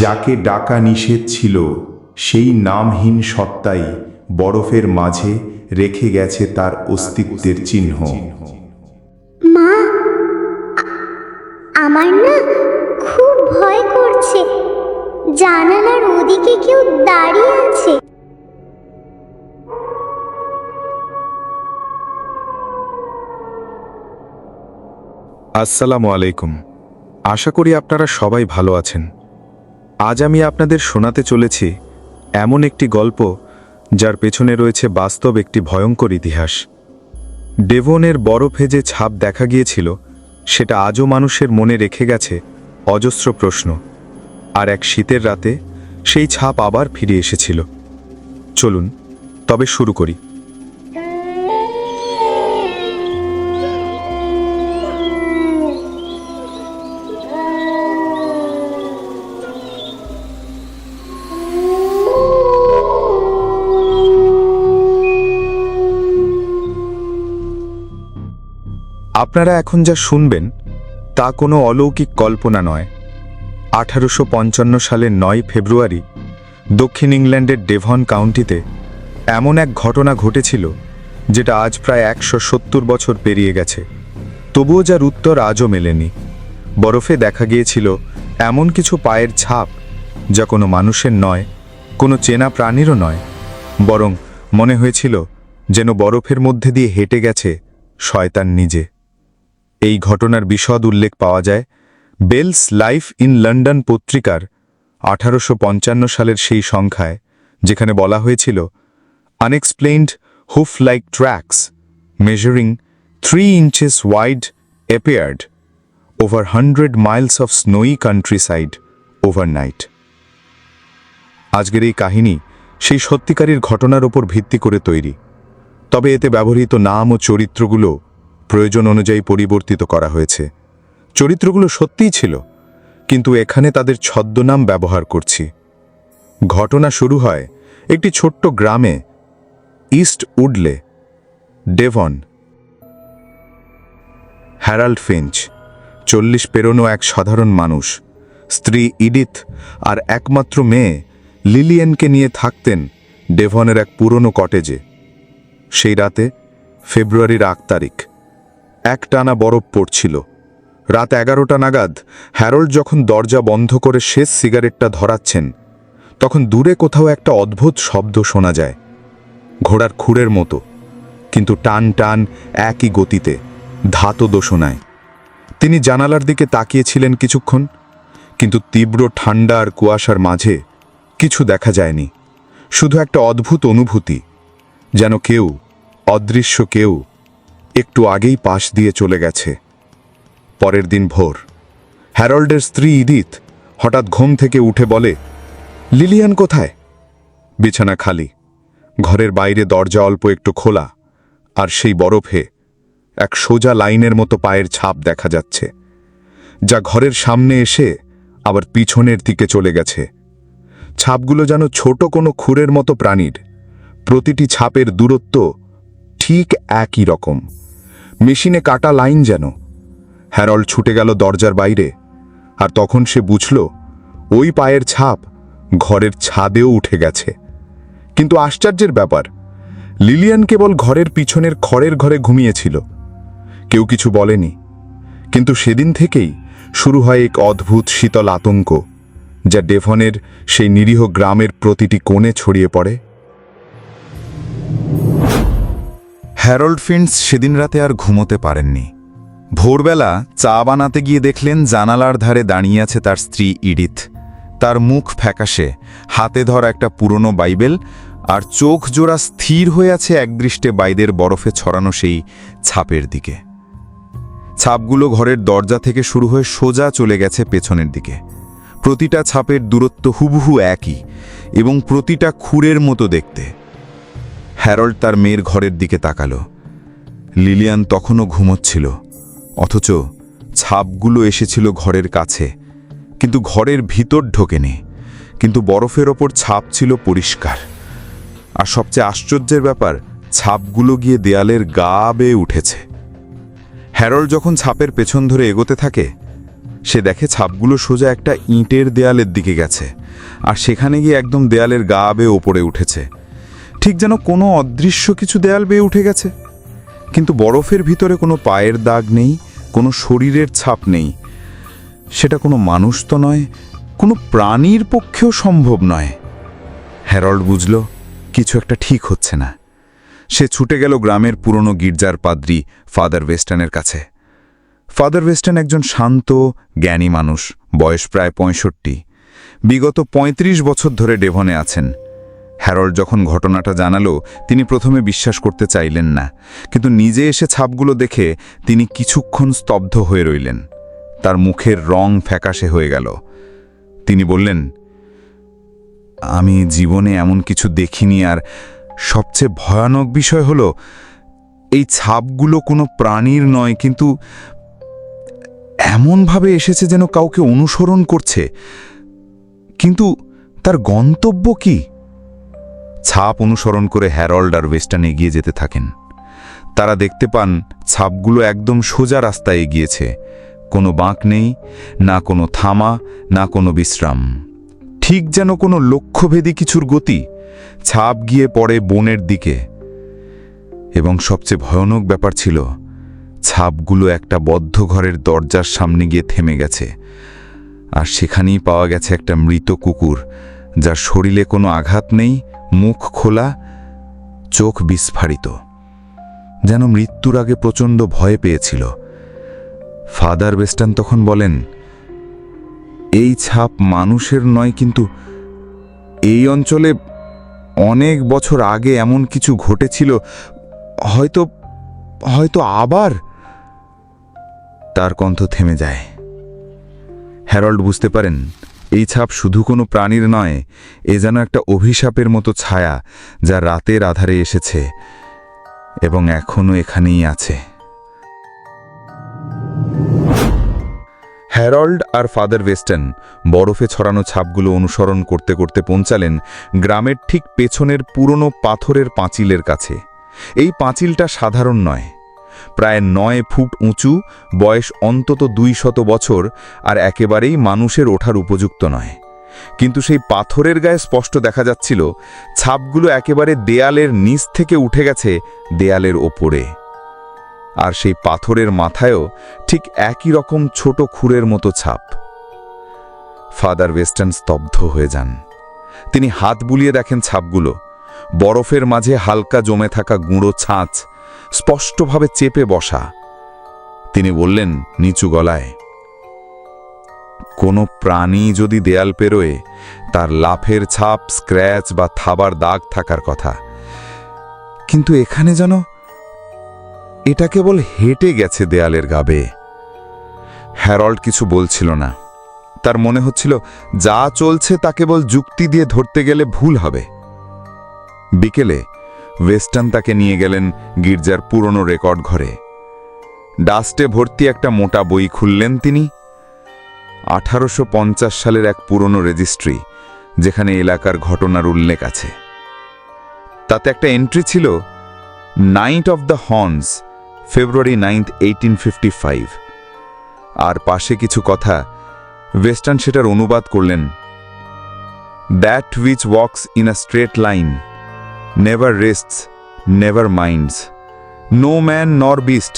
যাকে ডাকা নিষেধ ছিল সেই নামহীন সত্তাই বরফের মাঝে রেখে গেছে তার অস্তিত্বের চিহ্ন। মা আমার না খুব ভয় করছে। জানালার ওদিকে কেউ দাঁড়িয়ে আছে। আসসালামু আলাইকুম। আশা করি আপনারা সবাই ভালো আছেন। আজ আমি আপনাদের শোনাতে চলেছি এমন একটি গল্প যার পেছনে রয়েছে বাস্তব একটি ভয়ঙ্কর ইতিহাস। ডেভনের বরফে যে ছাপ দেখা গিয়েছিল, সেটা আজও মানুষের মনে রেখে গেছে অজস্র প্রশ্ন। আর এক শীতের রাতে সেই ছাপ আবার ফিরে এসেছিল। চলুন, তবে শুরু করি। আপনারা এখন যা শুনবেন, তা কোনো অলৌকিক কল্পনা নয়। আঠারোশো পঞ্চান্ন সালের নয় ফেব্রুয়ারি দক্ষিণ ইংল্যান্ডের ডেভন কাউন্টিতে এমন এক ঘটনা ঘটেছিল, যেটা আজ প্রায় একশো সত্তর বছর পেরিয়ে গেছে। তবুও যার উত্তর আজও মেলেনি। বরফে দেখা গিয়েছিল এমন কিছু পায়ের ছাপ, যা কোনো মানুষের নয়, কোনো চেনা প্রাণীরও নয়, বরং মনে হয়েছিল যেন বরফের মধ্যে দিয়ে হেঁটে গেছে শয়তান নিজে। এই ঘটনার বিশদ উল্লেখ পাওয়া যায়। বেলস লাইফ ইন লন্ডন পত্রিকার আঠারোশো পঞ্চান্ন সালের সেই সংখ্যায়, যেখানে বলা হয়েছিল unexplained hoof like tracks measuring three inches wide appeared over hundred miles of snowy countryside overnight আজকের এই কাহিনী সেই সত্যিকারের ঘটনার ওপর ভিত্তি করে তৈরি। তবে এতে ব্যবহৃত নাম ও চরিত্রগুলো প্রয়োজন অনুযায়ী পরিবর্তিত করা হয়েছে। চরিত্রগুলো সত্যিই ছিল, কিন্তু এখানে তাদের ছদ্মনাম ব্যবহার করছি। ঘটনা শুরু হয় একটি ছোট্ট গ্রামে, East Woodley, Devon, Harold Finch, চল্লিশ পেরোনো এক সাধারণ মানুষ, স্ত্রী ইডিথ আর একমাত্র মেয়ে লিলিয়েনকে নিয়ে থাকতেন ডেভনের এক পুরনো কটেজে। সেই রাতে, ফেব্রুয়ারির আট তারিখ। এক টানা বরফ পড়ছিল। রাত এগারোটা নাগাদ হ্যারোল্ড যখন দরজা বন্ধ করে শেষ সিগারেটটা ধরাচ্ছেন, তখন দূরে কোথাও একটা অদ্ভুত শব্দ শোনা যায়। ঘোড়ার খুরের মতো, কিন্তু টান টান একই গতিতে ধাত দোষণায় তিনি জানালার দিকে তাকিয়েছিলেন কিছুক্ষণ, কিন্তু তীব্র ঠান্ডা আর কুয়াশার মাঝে কিছু দেখা যায়নি। শুধু একটা অদ্ভুত অনুভূতি, যেন কেউ, অদৃশ্য কেউ একটু আগেই পাশ দিয়ে চলে গেছে। পরের দিন ভোর। হ্যারল্ডের স্ত্রী ইদিত হঠাৎ ঘুম থেকে উঠে বলে, লিলিয়ান কোথায়? বিছানা খালি। ঘরের বাইরে দরজা অল্প একটু খোলা, আর সেই বরফে এক সোজা লাইনের মতো পায়ের ছাপ দেখা যাচ্ছে, যা ঘরের সামনে এসে আবার পিছনের দিকে চলে গেছে। ছাপগুলো যেন ছোট কোনো খুরের মতো প্রাণীর। প্রতিটি ছাপের দূরত্ব ঠিক একই রকম। মেশিনে কাটা লাইন যেন। হ্যারল্ড ছুটে গেল দরজার বাইরে, আর তখন সে বুঝল, ওই পায়ের ছাপ ঘরের ছাদেও উঠে গেছে। কিন্তু আশ্চর্যের ব্যাপার, লিলিয়ান কেবল ঘরের পিছনের খড়ের ঘরে ঘুমিয়েছিল। কেউ কিছু বলেনি, কিন্তু সেদিন থেকেই শুরু হয় এক অদ্ভুত শীতল আতঙ্ক, যা ডেভনের সেই নিরীহ গ্রামের প্রতিটি কোণে ছড়িয়ে পড়ে। হ্যারল্ড ফিন্স সেদিন রাতে আর ঘুমোতে পারেননি। ভোরবেলা চা বানাতে গিয়ে দেখলেন জানালার ধারে দাঁড়িয়ে আছে তার স্ত্রী ইডিথ। তার মুখ ফ্যাকাশে, হাতে ধরা একটা পুরনো বাইবেল, আর চোখ জোড়া স্থির হয়ে আছে একদৃষ্টে বাইদের বরফে ছড়ানো সেই ছাপের দিকে। ছাপগুলো ঘরের দরজা থেকে শুরু হয়ে সোজা চলে গেছে পেছনের দিকে। প্রতিটা ছাপের দূরত্ব হুবহু একই, এবং প্রতিটা খুরের মতো দেখতে। হ্যারল্ড তার মেয়ের ঘরের দিকে তাকালো। লিলিয়ান তখনও ঘুমোচ্ছিল, অথচ ছাপগুলো এসেছিল ঘরের কাছে, কিন্তু ঘরের ভিতর ঢোকেনি, কিন্তু বরফের ওপর ছাপ ছিল পরিষ্কার। আর সবচেয়ে আশ্চর্যের ব্যাপার, ছাপগুলো গিয়ে দেয়ালের গা বেয়ে উঠেছে। হ্যারল্ড যখন ছাপের পেছন ধরে এগোতে থাকে, সে দেখে ছাপগুলো সোজা একটা ইঁটের দেয়ালের দিকে গেছে, আর সেখানে গিয়ে একদম দেয়ালের গা বেয়ে ওপরে উঠেছে। ঠিক যেন কোনো অদৃশ্য কিছু দেয়াল বেয়ে উঠে গেছে। কিন্তু বরফের ভিতরে কোনো পায়ের দাগ নেই, কোনো শরীরের ছাপ নেই। সেটা কোনো মানুষ তো নয়, কোনো প্রাণীর পক্ষেও সম্ভব নয়। হ্যারল্ড বুঝল, কিছু একটা ঠিক হচ্ছে না। সে ছুটে গেল গ্রামের পুরনো গির্জার পাদ্রি ফাদার ওয়েস্টার্নের কাছে। ফাদার ওয়েস্টার্ন একজন শান্ত, জ্ঞানী মানুষ, বয়স প্রায় পঁয়ষট্টি। বিগত ৩৫ বছর ধরে ডেভনে আছেন। হ্যারল্ড যখন ঘটনাটা জানালো, তিনি প্রথমে বিশ্বাস করতে চাইলেন না, কিন্তু নিজে এসে ছাপগুলো দেখে তিনি কিছুক্ষণ স্তব্ধ হয়ে রইলেন। তার মুখের রং ফ্যাকাশে হয়ে গেল। তিনি বললেন, আমি জীবনে এমন কিছু দেখিনি আর সবচেয়ে ভয়ানক বিষয় হলো, এই ছাপগুলো কোনো প্রাণীর নয়, কিন্তু এমনভাবে এসেছে যেন কাউকে অনুসরণ করছে। কিন্তু তার গন্তব্য কি? ছাপ অনুসরণ করে হ্যারল্ড আর ওয়েস্টার্ন এগিয়ে যেতে থাকেন। তারা দেখতে পান, ছাপগুলো একদম সোজা রাস্তায় এগিয়েছে। কোনো বাঁক নেই, না কোনো থামা, না কোনো বিশ্রাম। ঠিক যেন কোনো লক্ষ্যভেদী কিছুর গতি। ছাপ গিয়ে পড়ে বনের দিকে। এবং সবচেয়ে ভয়ানক ব্যাপার ছিল, ছাপগুলো একটা বদ্ধ ঘরের দরজার সামনে গিয়ে থেমে গেছে। আর সেখানেই পাওয়া গেছে একটা মৃত কুকুর, যার শরীরে কোনো আঘাত নেই মুখ খোলা, চোখ বিস্ফারিত। যেন মৃত্যুর আগে প্রচণ্ড ভয় পেয়েছিল। ফাদার ওয়েস্টার্ন তখন বলেন, এই ছাপ মানুষের নয়, কিন্তু এই অঞ্চলে অনেক বছর আগে এমন কিছু ঘটেছিল। হয়তো হয়তো আবার? তার কণ্ঠ থেমে যায়। হ্যারল্ড বুঝতে পারেন এই ছাপ শুধু কোনো প্রাণীর নয়, এ যেন একটা অভিশাপের মতো ছায়া যা রাতের আধারে এসেছে এবং এখনও এখানেই আছে। হ্যারল্ড আর ফাদার ওয়েস্টার্ন বরফে ছড়ানো ছাপগুলো অনুসরণ করতে করতে পৌঁছালেন গ্রামের ঠিক পেছনের পুরনো পাথরের পাঁচিলের কাছে। এই পাঁচিলটা সাধারণ নয় প্রায় নয় ফুট উঁচু, বয়স অন্তত দুই শত বছর আর একেবারেই মানুষের ওঠার উপযুক্ত নয়। কিন্তু সেই পাথরের গায়ে স্পষ্ট দেখা যাচ্ছিল, ছাপগুলো একেবারে দেয়ালের নিচ থেকে উঠে গেছে দেয়ালের ওপরে। আর সেই পাথরের মাথায়ও ঠিক একই রকম ছোট খুরের মতো ছাপ। ফাদার ওয়েস্টার্ন স্তব্ধ হয়ে যান। তিনি হাত বুলিয়ে দেখেন ছাপগুলো। বরফের মাঝে হালকা জমে থাকা গুঁড়ো ছাঁচ স্পষ্টভাবে চেপে বসা। তিনি বললেন, নিচু গলায়, কোনো প্রাণী যদি দেয়াল পেরোয়, তার লাফের ছাপ, স্ক্র্যাচ বা থাবার দাগ থাকার কথা। কিন্তু এখানে যেন এটা কেবল হেঁটে গেছে দেয়ালের গাবে। হ্যারল্ড কিছু বলছিল না। তার মনে হচ্ছিল, যা চলছে তা কেবল যুক্তি দিয়ে ধরতে গেলে ভুল হবে। বিকেলে ওয়েস্টার্ন তাকে নিয়ে গেলেন গির্জার পুরনো রেকর্ড ঘরে। ডাস্টে ভর্তি একটা মোটা বই খুললেন তিনি। আঠারোশো পঞ্চাশ সালের এক পুরনো রেজিস্ট্রি, যেখানে এলাকার ঘটনার উল্লেখ আছে। তাতে একটা এন্ট্রি ছিল, night of the horns, February ninth, eighteen আর পাশে কিছু কথা, ওয়েস্টার্ন সেটার অনুবাদ করলেন, that which walks in a straight line never rests never minds no man nor beast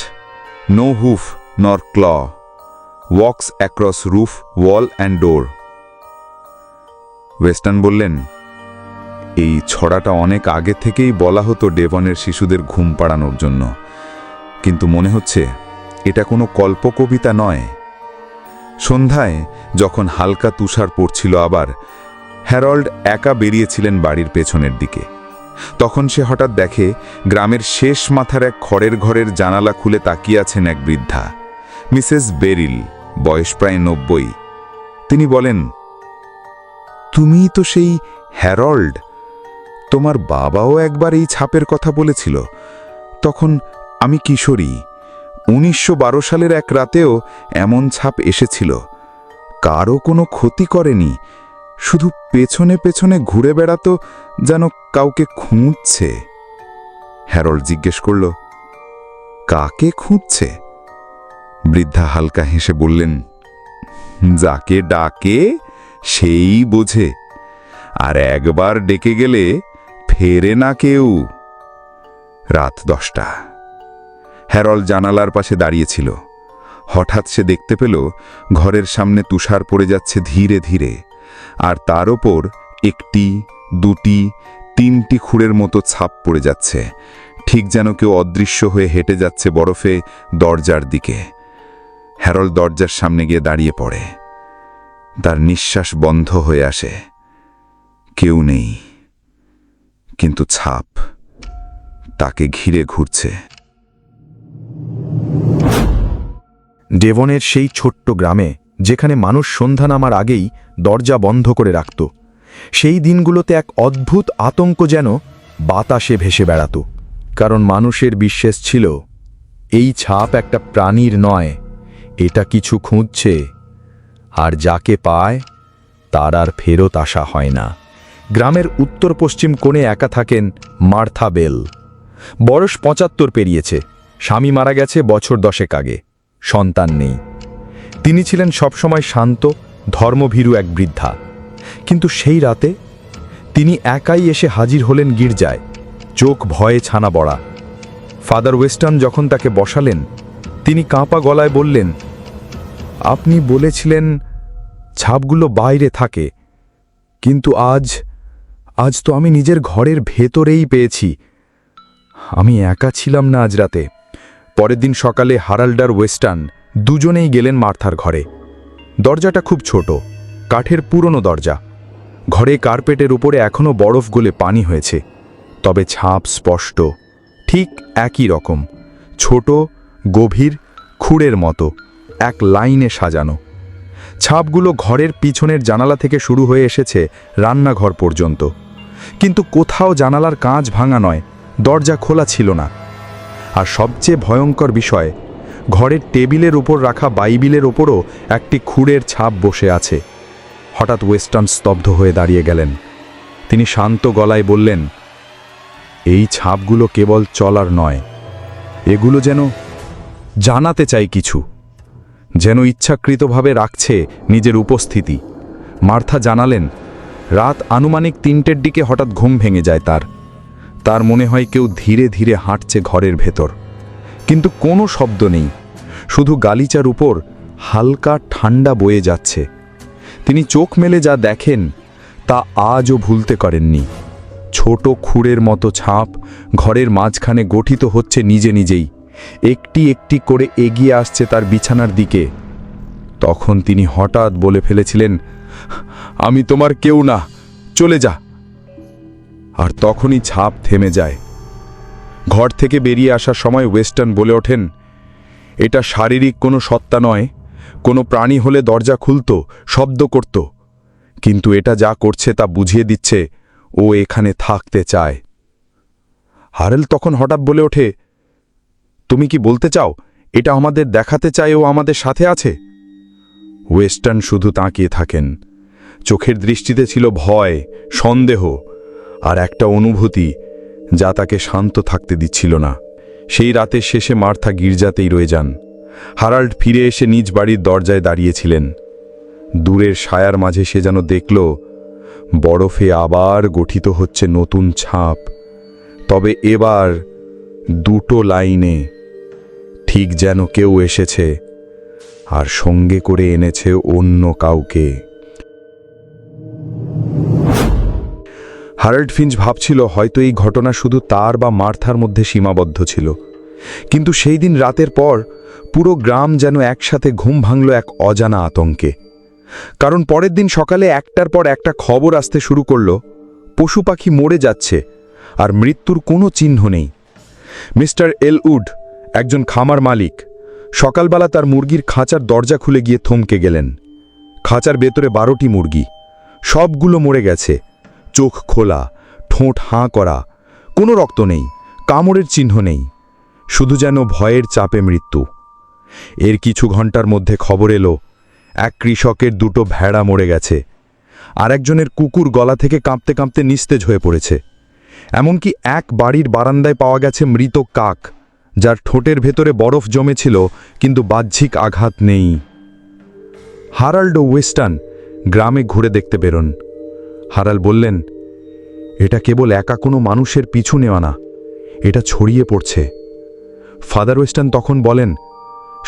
no hoof nor claw walks across roof wall and door Western বললেন, এই ছড়াটা অনেক আগে থেকেই বলা হতো ডেভনের শিশুদের ঘুম পাড়ানোর জন্য। কিন্তু মনে হচ্ছে, এটা কোনো কল্পকবিতা নয়। সন্ধ্যায় যখন হালকা তুষার পড়ছিল আবার, হ্যারল্ড একা বেরিয়েছিলেন বাড়ির পেছনের দিকে। তখন সে হঠাৎ দেখে গ্রামের শেষ মাথার এক খড়ের ঘরের জানালা খুলে তাকিয়ে আছেন এক বৃদ্ধা, মিসেস বেরিল, বয়স প্রায় নব্বই। তিনি বলেন, তুমিই তো সেই হ্যারল্ড। তোমার বাবাও একবার এই ছাপের কথা বলেছিল। তখন আমি কিশোরী। উনিশশো বারো সালের এক রাতেও এমন ছাপ এসেছিল। কারও কোনো ক্ষতি করেনি। শুধু পেছনে পেছনে ঘুরে বেড়াতো যেন কাউকে খুঁজছে। হ্যারল্ড জিজ্ঞেস করল, কাকে খুঁজছে? বৃদ্ধা হালকা হেসে বললেন, যাকে ডাকে সেই বোঝে, আর একবার ডেকে গেলে ফেরে না কেউ। রাত দশটা। হ্যারল জানালার পাশে দাঁড়িয়েছিল। হঠাৎ সে দেখতে পেল, ঘরের সামনে তুষার পড়ে যাচ্ছে ধীরে ধীরে। আর তার ওপর একটি, দুটি, তিনটি খুঁড়ের মতো ছাপ পড়ে যাচ্ছে। ঠিক যেন কেউ অদৃশ্য হয়ে হেঁটে যাচ্ছে বরফে দরজার দিকে। হ্যারল দরজার সামনে গিয়ে দাঁড়িয়ে পড়ে। তার নিঃশ্বাস বন্ধ হয়ে আসে। কেউ নেই। কিন্তু ছাপ তাকে ঘিরে ঘুরছে। ডেভনের সেই ছোট্ট গ্রামে যেখানে মানুষ সন্ধ্যা নামার আগেই দরজা বন্ধ করে রাখত। সেই দিনগুলোতে এক অদ্ভুত আতঙ্ক যেন বাতাসে ভেসে বেড়াত। কারণ মানুষের বিশ্বাস ছিল, এই ছাপ একটা প্রাণীর নয়, এটা কিছু খুঁজছে, আর যাকে পায়, তার আর ফেরত আসা হয় না। গ্রামের উত্তর পশ্চিম কোণে একা থাকেন মার্থা বেল। বয়স পঁচাত্তর পেরিয়েছে, স্বামী মারা গেছে বছর দশেক আগে, সন্তান নেই। তিনি ছিলেন সবসময় শান্ত, ধর্মভীরু এক বৃদ্ধা। কিন্তু সেই রাতে তিনি একাই এসে হাজির হলেন গির্জায়, চোখ ভয়ে ছানা বড়া। ফাদার ওয়েস্টার্ন যখন তাকে বসালেন, তিনি কাঁপা গলায় বললেন, আপনি বলেছিলেন ছাপগুলো বাইরে থাকে, কিন্তু আজ আজ তো আমি নিজের ঘরের ভেতরেই পেয়েছি। আমি একা ছিলাম না আজ রাতে। পরের দিন সকালে হারাল্ডার ওয়েস্টার্ন দুজনেই গেলেন মার্থার ঘরে। দরজাটা খুব ছোট, কাঠের পুরনো দরজা। ঘরে কার্পেটের উপরে এখনও বরফ গলে পানি হয়েছে, তবে ছাপ স্পষ্ট, ঠিক একই রকম, ছোট, গভীর, খুঁড়ের মতো, এক লাইনে সাজানো। ছাপগুলো ঘরের পিছনের জানালা থেকে শুরু হয়ে এসেছে রান্নাঘর পর্যন্ত। কিন্তু কোথাও জানালার কাঁচ ভাঙা নয়, দরজা খোলা ছিল না। আর সবচেয়ে ভয়ঙ্কর বিষয় ঘরের টেবিলের উপর রাখা বাইবিলের ওপরও একটি খুঁড়ের ছাপ বসে আছে। হঠাৎ ওয়েস্টার্ন স্তব্ধ হয়ে দাঁড়িয়ে গেলেন। তিনি শান্ত গলায় বললেন, এই ছাপগুলো কেবল চলার নয়, এগুলো যেন জানাতে চাই কিছু, যেন ইচ্ছাকৃতভাবে রাখছে নিজের উপস্থিতি। মার্থা জানালেন, রাত আনুমানিক তিনটের দিকে হঠাৎ ঘুম ভেঙে যায় তার তার মনে হয় কেউ ধীরে ধীরে হাঁটছে ঘরের ভেতর। কিন্তু কোনো শব্দ নেই। শুধু গালিচার উপর হালকা ঠান্ডা বয়ে যাচ্ছে। তিনি চোখ মেলে যা দেখেন, তা আজও ভুলতে করেননি ছোট খুঁড়ের মতো ছাপ ঘরের মাঝখানে গঠিত হচ্ছে নিজে নিজেই। একটি একটি করে এগিয়ে আসছে তার বিছানার দিকে। তখন তিনি হঠাৎ বলে ফেলেছিলেন, আমি তোমার কেউ না, চলে যা। আর তখনই ছাপ থেমে যায়। ঘর থেকে বেরিয়ে আসার সময় ওয়েস্টার্ন বলে ওঠেন, এটা শারীরিক কোনো সত্তা নয়। কোনো প্রাণী হলে দরজা খুলত, শব্দ করত। কিন্তু এটা যা করছে তা বুঝিয়ে দিচ্ছে, ও এখানে থাকতে চায়। হারেল তখন হঠাৎ বলে ওঠে, তুমি কি বলতে চাও? এটা আমাদের দেখাতে চায় ও আমাদের সাথে আছে? ওয়েস্টার্ন শুধু তাকিয়ে থাকেন। চোখের দৃষ্টিতে ছিল ভয়, সন্দেহ আর একটা অনুভূতি যা তাকে শান্ত থাকতে দিচ্ছিল না। সেই রাতের শেষে মার্থা গির্জাতেই রয়ে যান। হারাল্ড ফিরে এসে নিজ বাড়ির দরজায় দাঁড়িয়েছিলেন। দূরের সায়ার মাঝে সে যেন দেখল, বরফে আবার গঠিত হচ্ছে নতুন ছাপ। তবে এবার দুটো লাইনে ঠিক যেন কেউ এসেছে, আর সঙ্গে করে এনেছে অন্য কাউকে। হারাল্ড ফিঞ্চ ভাবছিল হয়তো এই ঘটনা শুধু তার বা মার্থার মধ্যে সীমাবদ্ধ ছিল। কিন্তু সেই দিন রাতের পর পুরো গ্রাম যেন একসাথে ঘুম ভাঙল এক অজানা আতঙ্কে। কারণ পরের দিন সকালে একটার পর একটা খবর আসতে শুরু করল, পশু পাখি মরে যাচ্ছে আর মৃত্যুর কোনো চিহ্ন নেই। মিস্টার এলউড, একজন খামার মালিক, সকালবেলা তার মুরগির খাঁচার দরজা খুলে গিয়ে থমকে গেলেন। খাঁচার ভেতরে বারোটি মুরগি, সবগুলো মরে গেছে। চোখ খোলা, ঠোঁট হাঁ করা, কোনো রক্ত নেই, কামড়ের চিহ্ন নেই, শুধু যেন ভয়ের চাপে মৃত্যু। এর কিছু ঘণ্টার মধ্যে খবর এলো, এক কৃষকের দুটো ভেড়া মরে গেছে, আর একজনের কুকুর গলা থেকে কাঁপতে কাঁপতে নিস্তেজ হয়ে পড়েছে। এমনকি এক বাড়ির বারান্দায় পাওয়া গেছে মৃত কাক, যার ঠোঁটের ভেতরে বরফ জমেছিল, কিন্তু বাহ্যিক আঘাত নেই। হারাল্ড ওয়েস্টার্ন গ্রামে ঘুরে দেখতে বেরোন। হারাল বললেন, এটা কেবল একা কোনো মানুষের পিছু নেওয়া না, এটা ছড়িয়ে পড়ছে। ফাদার ওয়েস্টার্ন তখন বলেন,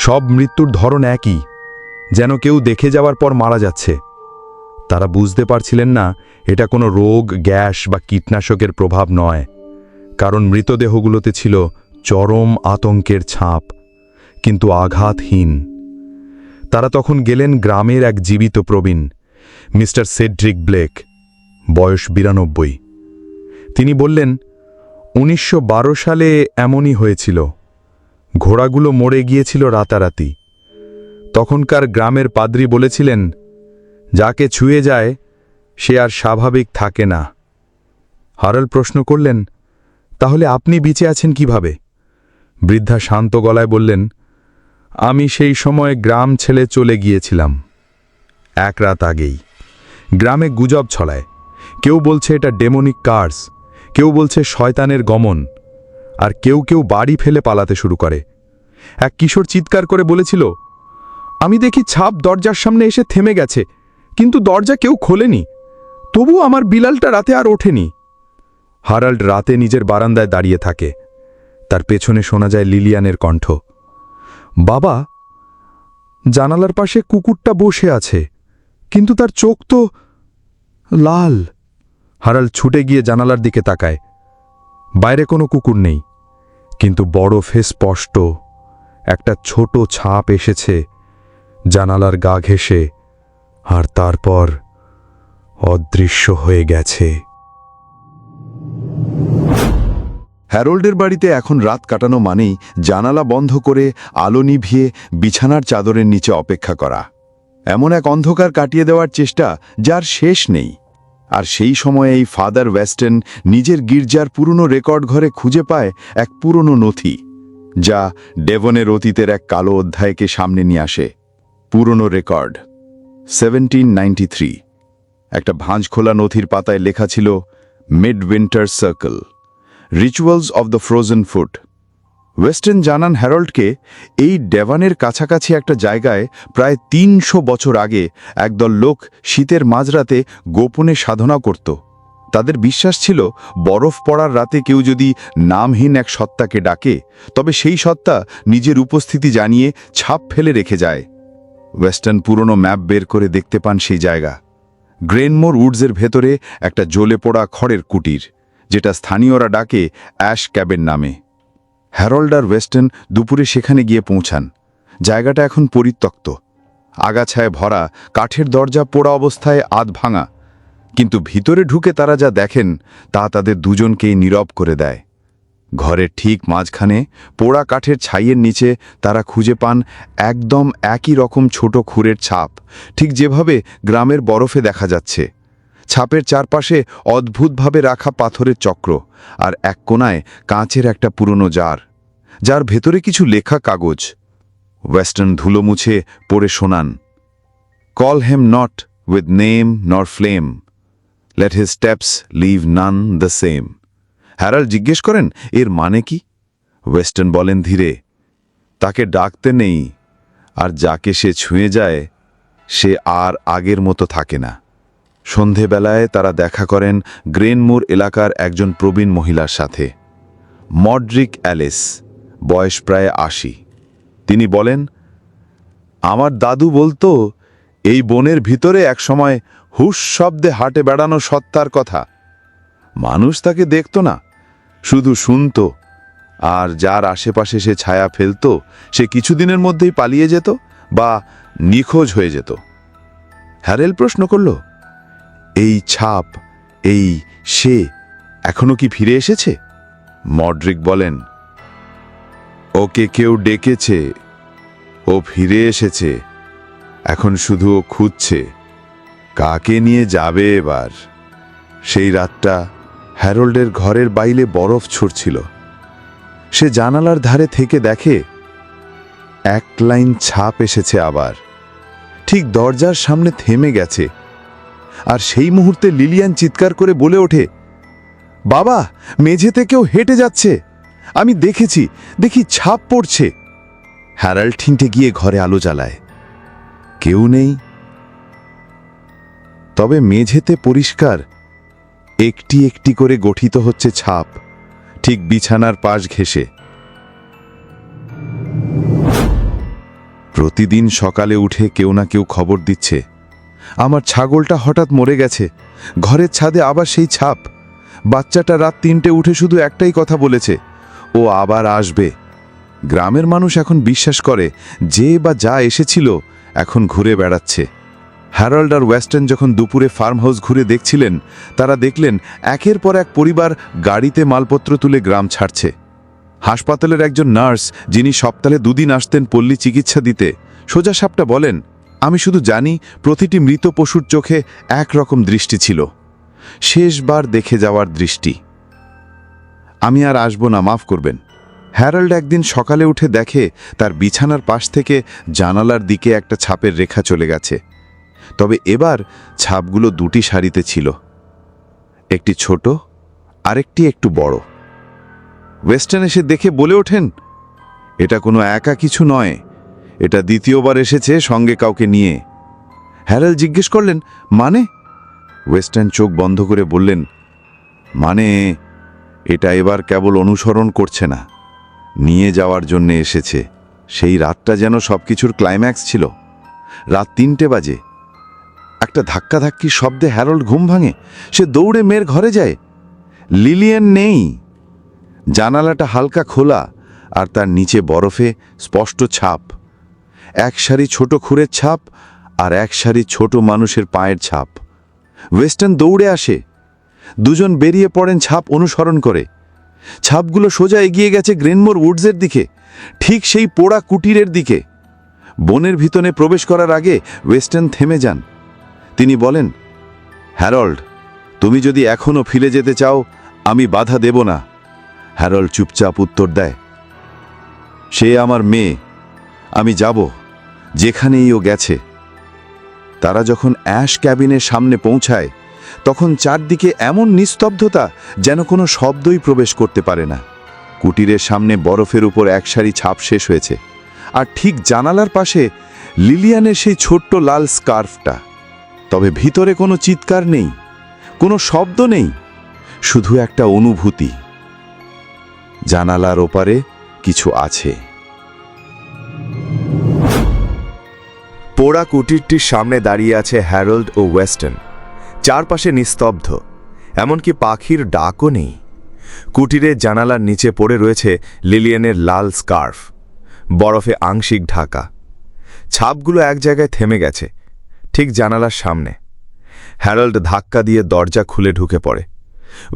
সব মৃত্যুর ধরন একই, যেন কেউ দেখে যাওয়ার পর মারা যাচ্ছে। তারা বুঝতে পারছিলেন না, এটা কোনো রোগ, গ্যাস বা কীটনাশকের প্রভাব নয়, কারণ মৃতদেহগুলোতে ছিল চরম আতঙ্কের ছাপ, কিন্তু আঘাতহীন। তারা তখন গেলেন গ্রামের এক জীবিত প্রবীণ, মিস্টার সেড্রিক ব্লেক। বয়স বিরানব্বই। তিনি বললেন, উনিশশো বারো সালে এমনই হয়েছিল। ঘোড়াগুলো মরে গিয়েছিল রাতারাতি। তখনকার গ্রামের পাদ্রী বলেছিলেন, যাকে ছুঁয়ে যায়, সে আর স্বাভাবিক থাকে না। হারাল প্রশ্ন করলেন, তাহলে আপনি বেঁচে আছেন কীভাবে? বৃদ্ধা শান্ত গলায় বললেন, আমি সেই সময় গ্রাম ছেলে চলে গিয়েছিলাম, এক রাত আগেই। গ্রামে গুজব ছড়ায়। কেউ বলছে এটা ডেমনিক কার্স, কেউ বলছে শয়তানের গমন, আর কেউ কেউ বাড়ি ফেলে পালাতে শুরু করে। এক কিশোর চিৎকার করে বলেছিল, আমি দেখি ছাপ দরজার সামনে এসে থেমে গেছে, কিন্তু দরজা কেউ খোলেনি তবু আমার বিলালটা রাতে আর ওঠেনি। হারাল্ড রাতে নিজের বারান্দায় দাঁড়িয়ে থাকে। তার পেছনে শোনা যায় লিলিয়ানের কণ্ঠ, বাবা, জানালার পাশে কুকুরটা বসে আছে, কিন্তু তার চোখ তো লাল। হারাল ছুটে গিয়ে জানালার দিকে তাকায়। বাইরে কোনো কুকুর নেই, কিন্তু বড় বরফে স্পষ্ট। একটা ছোট ছাপ এসেছে, জানালার গা ঘেঁষে, আর তারপর অদৃশ্য হয়ে গেছে। হ্যারোল্ডের বাড়িতে এখন রাত কাটানো মানেই জানালা বন্ধ করে আলো নিভিয়ে বিছানার চাদরের নিচে অপেক্ষা করা। এমন এক অন্ধকার কাটিয়ে দেওয়ার চেষ্টা যার শেষ নেই। আর সেই সময়ে এই ফাদার ওয়েস্টার্ন নিজের গির্জার পুরনো রেকর্ড ঘরে খুঁজে পায় এক পুরনো নথি, যা ডেভনের অতীতের এক কালো অধ্যায়কে সামনে নিয়ে আসে। পুরনো রেকর্ড, সেভেন্টিন একটা ভাঁজ খোলা নথির পাতায় লেখা ছিল mid winter circle, rituals of the frozen food Western জানান হ্যারল্ডকে এই ডেভানের কাছাকাছি একটা জায়গায় প্রায় তিনশো বছর আগে একদল লোক শীতের মাঝরাতে গোপনে সাধনা করত। তাদের বিশ্বাস ছিল বরফ পড়ার রাতে কেউ যদি নামহীন এক সত্তাকে ডাকে, তবে সেই সত্তা নিজের উপস্থিতি জানিয়ে ছাপ ফেলে রেখে যায়। ওয়েস্টার্ন পুরনো ম্যাপ বের করে দেখতে পান সেই জায়গা। গ্রেনমোর উডসের ভেতরে একটা জ্বলে পড়া খড়ের কুটির, যেটা স্থানীয়রা ডাকে অ্যাশ ক্যাবের নামে। হ্যারল্ড আর ওয়েস্টার্ন দুপুরে সেখানে গিয়ে পৌঁছান। জায়গাটা এখন পরিত্যক্ত। আগাছায় ভরা, কাঠের দরজা পোড়া অবস্থায় আধ ভাঙা। কিন্তু ভিতরে ঢুকে তারা যা দেখেন, তা তাদের দুজনকেই নীরব করে দেয়। ঘরের ঠিক মাঝখানে পোড়া কাঠের ছাইয়ের নিচে তারা খুঁজে পান একদম একই রকম ছোট খুরের ছাপ। ঠিক যেভাবে গ্রামের বরফে দেখা যাচ্ছে। ছাপের চারপাশে অদ্ভুতভাবে রাখা পাথরের চক্র আর এক কোনায় কাঁচের একটা পুরনো জার, যার ভেতরে কিছু লেখা কাগজ। ওয়েস্টার্ন ধুলো মুছে পড়ে শোনান call him not with name nor flame let his steps leave none the same Harold জিজ্ঞেস করেন, এর মানে কি? ওয়েস্টার্ন বলেন ধীরে, তাকে ডাকতে নেই, আর যাকে সে ছুঁয়ে যায়, সে আর আগের মতো থাকে না। সন্ধেবেলায় তারা দেখা করেন গ্রেনমুর এলাকার একজন প্রবীণ মহিলার সাথে। মডরিক অ্যালিস, বয়স প্রায় আশি। তিনি বলেন, আমার দাদু বলতো, এই বনের ভিতরে একসময় হুস শব্দে হাটে বেড়ানো সত্তার কথা। মানুষ তাকে দেখত না, শুধু শুনত। আর যার আশেপাশে সে ছায়া ফেলত, সে কিছুদিনের মধ্যেই পালিয়ে যেত বা নিখোঁজ হয়ে যেত। হ্যারেল প্রশ্ন করল এই ছাপ, এই সে এখনও কি ফিরে এসেছে? মডরিক বলেন, ওকে কেউ ডেকেছে। ও ফিরে এসেছে। এখন শুধু ও খুঁজছে। কাকে নিয়ে যাবে এবার? সেই রাতটা হ্যারোল্ডের ঘরের বাইলে বরফ ছড়ছিল। সে জানালার ধারে থেকে দেখে, এক লাইন ছাপ এসেছে আবার। ঠিক দরজার সামনে থেমে গেছে। আর সেই মুহূর্তে লিলিয়ান চিৎকার করে বলে ওঠে, বাবা, মেঝেতে কেউ হেঁটে যাচ্ছে। আমি দেখেছি, দেখি ছাপ পড়ছে। হ্যারাল্ড ঠিনটে গিয়ে ঘরে আলো জ্বালায়, কেউ নেই। তবে মেঝেতে পরিষ্কার, একটি একটি করে গঠিত হচ্ছে ছাপ, ঠিক বিছানার পাশ ঘেঁষে। প্রতিদিন সকালে উঠে কেউ না কেউ খবর দিচ্ছে আমার ছাগলটা হঠাৎ মরে গেছে। ঘরের ছাদে আবার সেই ছাপ। বাচ্চাটা রাত তিনটে উঠে শুধু একটাই কথা বলেছে, ও আবার আসবে। গ্রামের মানুষ এখন বিশ্বাস করে, যে বা যা এসেছিল এখন ঘুরে বেড়াচ্ছে। হ্যারল্ড আর ওয়েস্টার্ন যখন দুপুরে ফার্ম হাউস ঘুরে দেখছিলেন, তারা দেখলেন একের পর এক পরিবার গাড়িতে মালপত্র তুলে গ্রাম ছাড়ছে। হাসপাতালের একজন নার্স, যিনি সপ্তাহে দুদিন আসতেন পল্লী চিকিৎসা দিতে, সোজা সাপটা বলেন আমি শুধু জানি প্রতিটি মৃত পশুর চোখে একরকম দৃষ্টি ছিল। শেষবার দেখে যাওয়ার দৃষ্টি। আমি আর আসব না, মাফ করবেন। হ্যারাল্ড একদিন সকালে উঠে দেখে তার বিছানার পাশ থেকে জানালার দিকে একটা ছাপের রেখা চলে গেছে। তবে এবার ছাপগুলো দুটি শাড়িতে ছিল। একটি ছোট, আরেকটি একটু বড়। ওয়েস্টার্ন এসে দেখে বলে ওঠেন, এটা কোনো একা কিছু নয়। এটা দ্বিতীয়বার এসেছে, সঙ্গে কাউকে নিয়ে। হ্যারাল জিজ্ঞেস করলেন মানে? ওয়েস্টার্ন চোখ বন্ধ করে বললেন মানে এটা এবার কেবল অনুসরণ করছে না। নিয়ে যাওয়ার জন্য এসেছে। সেই রাতটা যেন সব কিছুর ক্লাইম্যাক্স ছিল। রাত তিনটে বাজে। একটা ধাক্কাধাক্কির শব্দে হ্যারল্ড ঘুম ভাঙে। সে দৌড়ে মেয়ের ঘরে যায়। লিলিয়ান নেই। জানালাটা হালকা খোলা, আর তার নিচে বরফে স্পষ্ট ছাপ। এক সারি ছোট খুরের ছাপ আর এক সারি ছোট মানুষের পায়ের ছাপ। ওয়েস্টার্ন দৌড়ে আসে। দুজন বেরিয়ে পড়েন ছাপ অনুসরণ করে। ছাপগুলো সোজা এগিয়ে গেছে গ্রেনমোর উডসের দিকে, ঠিক সেই পোড়া কুটিরের দিকে। বনের ভিতরে প্রবেশ করার আগে ওয়েস্টার্ন থেমে যান। তিনি বলেন, হ্যারল্ড, তুমি যদি এখনও ফিরে যেতে চাও, আমি বাধা দেব না। হ্যারল্ড চুপচাপ উত্তর দেয়, সে আমার মেয়ে, আমি যাব। যেখানেই ও গেছে। তারা যখন অ্যাশ ক্যাবিনের সামনে পৌঁছায়, তখন চারদিকে এমন নিস্তব্ধতা যেন কোনো শব্দই প্রবেশ করতে পারে না। কুটিরের সামনে বরফের উপর এক সারি ছাপ শেষ হয়েছে, আর ঠিক জানালার পাশে লিলিয়ানের সেই ছোট্ট লাল স্কার্ফটা। তবে ভিতরে কোনো চিৎকার নেই, কোনো শব্দ নেই, শুধু একটা অনুভূতি। জানালার ওপারে কিছু আছে। পোড়া কুটিরটির সামনে দাঁড়িয়ে আছে হ্যারল্ড ও ওয়েস্টার্ন চারপাশে নিস্তব্ধ, এমনকি পাখির ডাকও নেই। কুটিরের জানালার নিচে পড়ে রয়েছে লিলিয়ানের লাল স্কার্ফ, বরফে আংশিক ঢাকা। ছাপগুলো এক জায়গায় থেমে গেছে, ঠিক জানালার সামনে। হ্যারল্ড ধাক্কা দিয়ে দরজা খুলে ঢুকে পড়ে।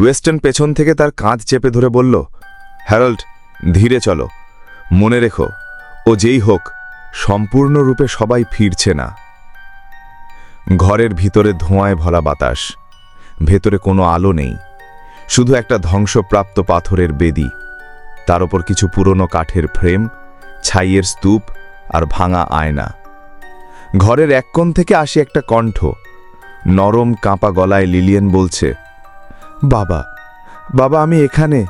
ওয়েস্টার্ন পেছন থেকে তার কাঁধ চেপে ধরে বলল, হ্যারল্ড, ধীরে চলো। মনে রেখো, ও যেই হোক সম্পূর্ণরূপে সবাই ফিরছে না। ঘরের ভিতরে ধোঁয়ায় ভরা বাতাস, ভেতরে কোনো আলো নেই, শুধু একটা ধ্বংসপ্রাপ্ত পাথরের বেদি, তার ওপর কিছু পুরনো কাঠের ফ্রেম, ছাইয়ের স্তূপ আর ভাঙা আয়না। ঘরের এক কোণ থেকে আসে একটা কণ্ঠ, নরম কাঁপা গলায় লিলিয়েন বলছে, বাবা বাবা, আমি এখানে।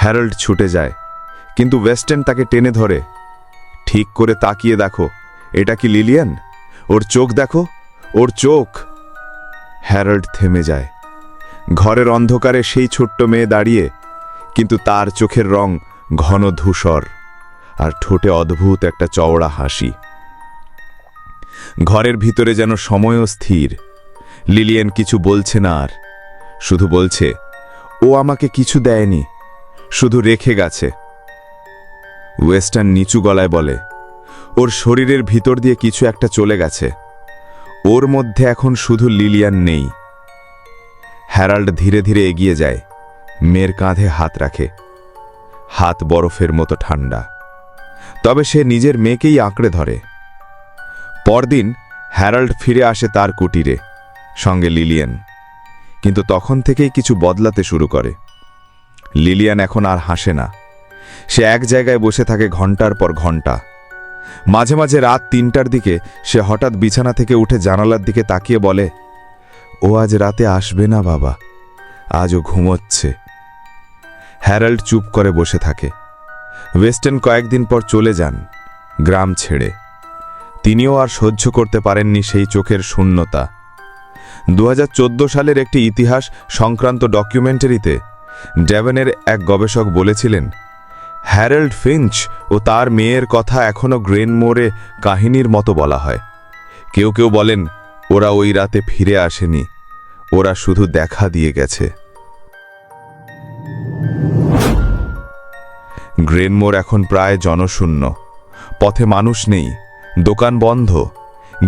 হ্যারল্ড ছুটে যায়, কিন্তু ওয়েস্টার্ন তাকে টেনে ধরে ঠিক করে তাকিয়ে দেখো। এটা কি লিলিয়ান? ওর চোখ দেখো। ওর চোখ। হ্যারল্ড থেমে যায়। ঘরের অন্ধকারে সেই ছোট্ট মেয়ে দাঁড়িয়ে, কিন্তু তার চোখের রং ঘন ধূসর আর ঠোঁটে অদ্ভুত একটা চওড়া হাসি। ঘরের ভিতরে যেন সময়ও স্থির। লিলিয়ান কিছু বলছে না আর। শুধু বলছে, ও আমাকে কিছু দেয়নি। শুধু রেখে গেছে। ওয়েস্টার্ন নিচু গলায় বলে, ওর শরীরের ভিতর দিয়ে কিছু একটা চলে গেছে। ওর মধ্যে এখন শুধু লিলিয়ান নেই। হ্যারাল্ড ধীরে ধীরে এগিয়ে যায়, মেয়ের কাঁধে হাত রাখে। হাত বরফের মতো ঠান্ডা। তবে সে নিজের মেয়েকেই আঁকড়ে ধরে। পরদিন হ্যারাল্ড ফিরে আসে তার কুটিরে, সঙ্গে লিলিয়ান। কিন্তু তখন থেকেই কিছু বদলাতে শুরু করে। লিলিয়ান এখন আর হাসে না। সে এক জায়গায় বসে থাকে ঘণ্টার পর ঘণ্টা মাঝে মাঝে রাত তিনটার দিকে সে হঠাৎ বিছানা থেকে উঠে জানালার দিকে তাকিয়ে বলে, ও আজ রাতে আসবে না বাবা আজও ঘুমোচ্ছে। হ্যারাল্ড চুপ করে বসে থাকে। ওয়েস্টার্ন কয়েকদিন পর চলে যান, গ্রাম ছেড়ে। তিনিও আর সহ্য করতে পারেননি সেই চোখের শূন্যতা। দু হাজার চোদ্দ সালের একটি ইতিহাস সংক্রান্ত ডকুমেন্টারিতে ড্যাভেনের এক গবেষক বলেছিলেন হ্যারল্ড ফিঞ্চ ও তার মেয়ের কথা এখনও গ্রেনমোরে কাহিনীর মতো বলা হয়। কেউ কেউ বলেন, ওরা ওই রাতে ফিরে আসেনি। ওরা শুধু দেখা দিয়ে গেছে। গ্রেনমোর এখন প্রায় জনশূন্য। পথে মানুষ নেই, দোকান বন্ধ,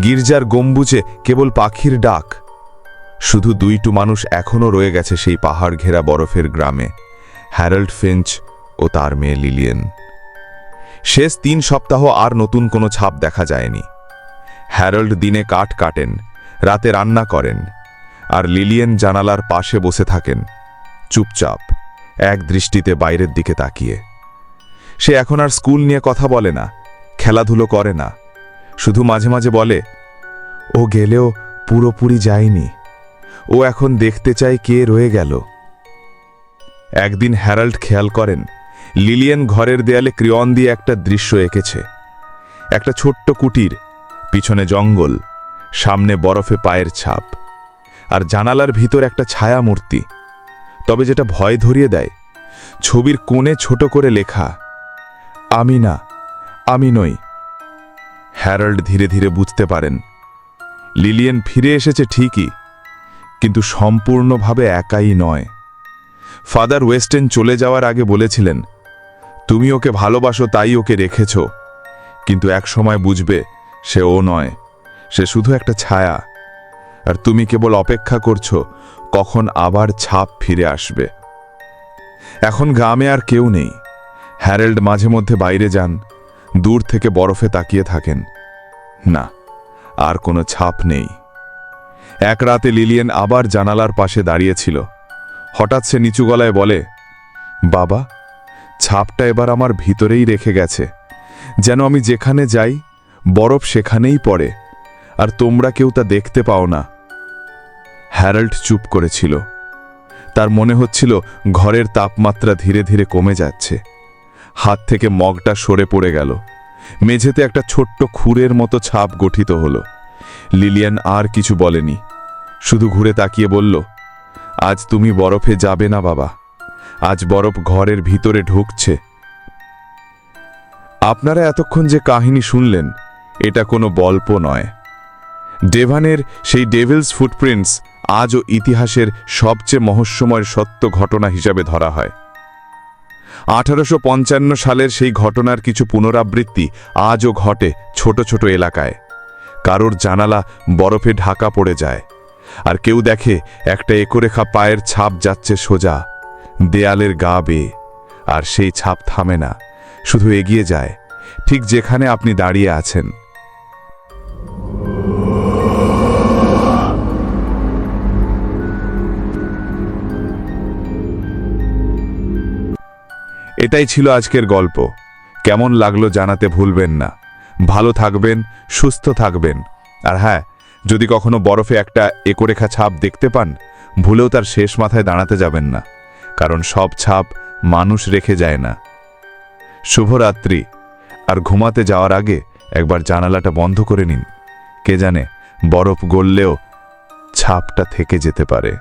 গির্জার গম্বুজে কেবল পাখির ডাক। শুধু দুইটু মানুষ এখনও রয়ে গেছে সেই পাহাড় ঘেরা বরফের গ্রামে। হ্যারল্ড ফিঞ্চ ও তার মেয়ে লিলিয়েন। শেষ তিন সপ্তাহ আর নতুন কোনো ছাপ দেখা যায়নি। হ্যারল্ড দিনে কাঠ কাটেন, রাতে রান্না করেন, আর লিলিয়েন জানালার পাশে বসে থাকেন, চুপচাপ, এক দৃষ্টিতে বাইরের দিকে তাকিয়ে। সে এখন আর স্কুল নিয়ে কথা বলে না, খেলাধুলো করে না, শুধু মাঝে মাঝে বলে, ও গেলেও পুরোপুরি যায়নি, ও এখন দেখতে চায় কে রয়ে গেল। একদিন হ্যারাল্ড খেয়াল করেন লিলিয়েন ঘরের দেয়ালে ক্রিয়ন দিয়ে একটা দৃশ্য এঁকেছে। একটা ছোট্ট কুটির, পিছনে জঙ্গল, সামনে বরফে পায়ের ছাপ, আর জানালার ভিতর একটা ছায়া মূর্তি তবে যেটা ভয় ধরিয়ে দেয়, ছবির কোণে ছোট করে লেখা, আমি না, আমি নই। হ্যারল্ড ধীরে ধীরে বুঝতে পারেন। লিলিয়েন ফিরে এসেছে ঠিকই, কিন্তু সম্পূর্ণভাবে একাই নয়। ফাদার ওয়েস্টেন চলে যাওয়ার আগে বলেছিলেন তুমি ওকে ভালোবাসো, তাই ওকে রেখেছ। কিন্তু এক সময় বুঝবে, সে ও নয়। সে শুধু একটা ছায়া। আর তুমি কেবল অপেক্ষা করছ, কখন আবার ছাপ ফিরে আসবে। এখন গ্রামে আর কেউ নেই। হ্যারেল্ড মাঝে মধ্যে বাইরে যান, দূর থেকে বরফে তাকিয়ে থাকেন। না, আর কোনো ছাপ নেই। এক রাতে লিলিয়েন আবার জানালার পাশে দাঁড়িয়েছিল হঠাৎ সে নিচু গলায় বলে, বাবা ছাপটা এবার আমার ভিতরেই রেখে গেছে। যেন আমি যেখানে যাই, বরফ সেখানেই পড়ে, আর তোমরা কেউ তা দেখতে পাও না। হ্যারাল্ড চুপ করেছিল। তার মনে হচ্ছিল ঘরের তাপমাত্রা ধীরে ধীরে কমে যাচ্ছে। হাত থেকে মগটা সরে পড়ে গেল। মেঝেতে একটা ছোট্ট খুরের মতো ছাপ গঠিত হলো। লিলিয়ান আর কিছু বলেনি। শুধু ঘুরে তাকিয়ে বলল, আজ তুমি বরফে যাবে না বাবা। আজ বরফ ঘরের ভিতরে ঢুকছে। আপনারা এতক্ষণ যে কাহিনী শুনলেন, এটা কোনো গল্প নয়। ডেভানের সেই ডেভিলস ফুটপ্রিন্টস আজও ইতিহাসের সবচেয়ে মহস্যময় সত্য ঘটনা হিসাবে ধরা হয়। আঠারোশো পঞ্চান্ন সালের সেই ঘটনার কিছু পুনরাবৃত্তি আজও ঘটে ছোট ছোট এলাকায়। কারোর জানালা বরফে ঢাকা পড়ে যায়, আর কেউ দেখে একটা একরেখা পায়ের ছাপ যাচ্ছে সোজা। দেয়ালের গা বেয়ে আর সেই ছাপ থামে না, শুধু এগিয়ে যায়, ঠিক যেখানে আপনি দাঁড়িয়ে আছেন। এটাই ছিল আজকের গল্প। কেমন লাগল জানাতে ভুলবেন না। ভালো থাকবেন, সুস্থ থাকবেন। আর হ্যাঁ যদি কখনো বরফে একটা একরেখা ছাপ দেখতে পান, ভুলেও তার শেষ মাথায় দাঁড়াতে যাবেন না। কারণ সব ছাপ মানুষ রেখে যায় না। শুভরাত্রি। আর ঘুমাতে যাওয়ার আগে একবার জানালাটা বন্ধ করে নিন। কে জানে বরফ গললেও ছাপটা থেকে যেতে পারে।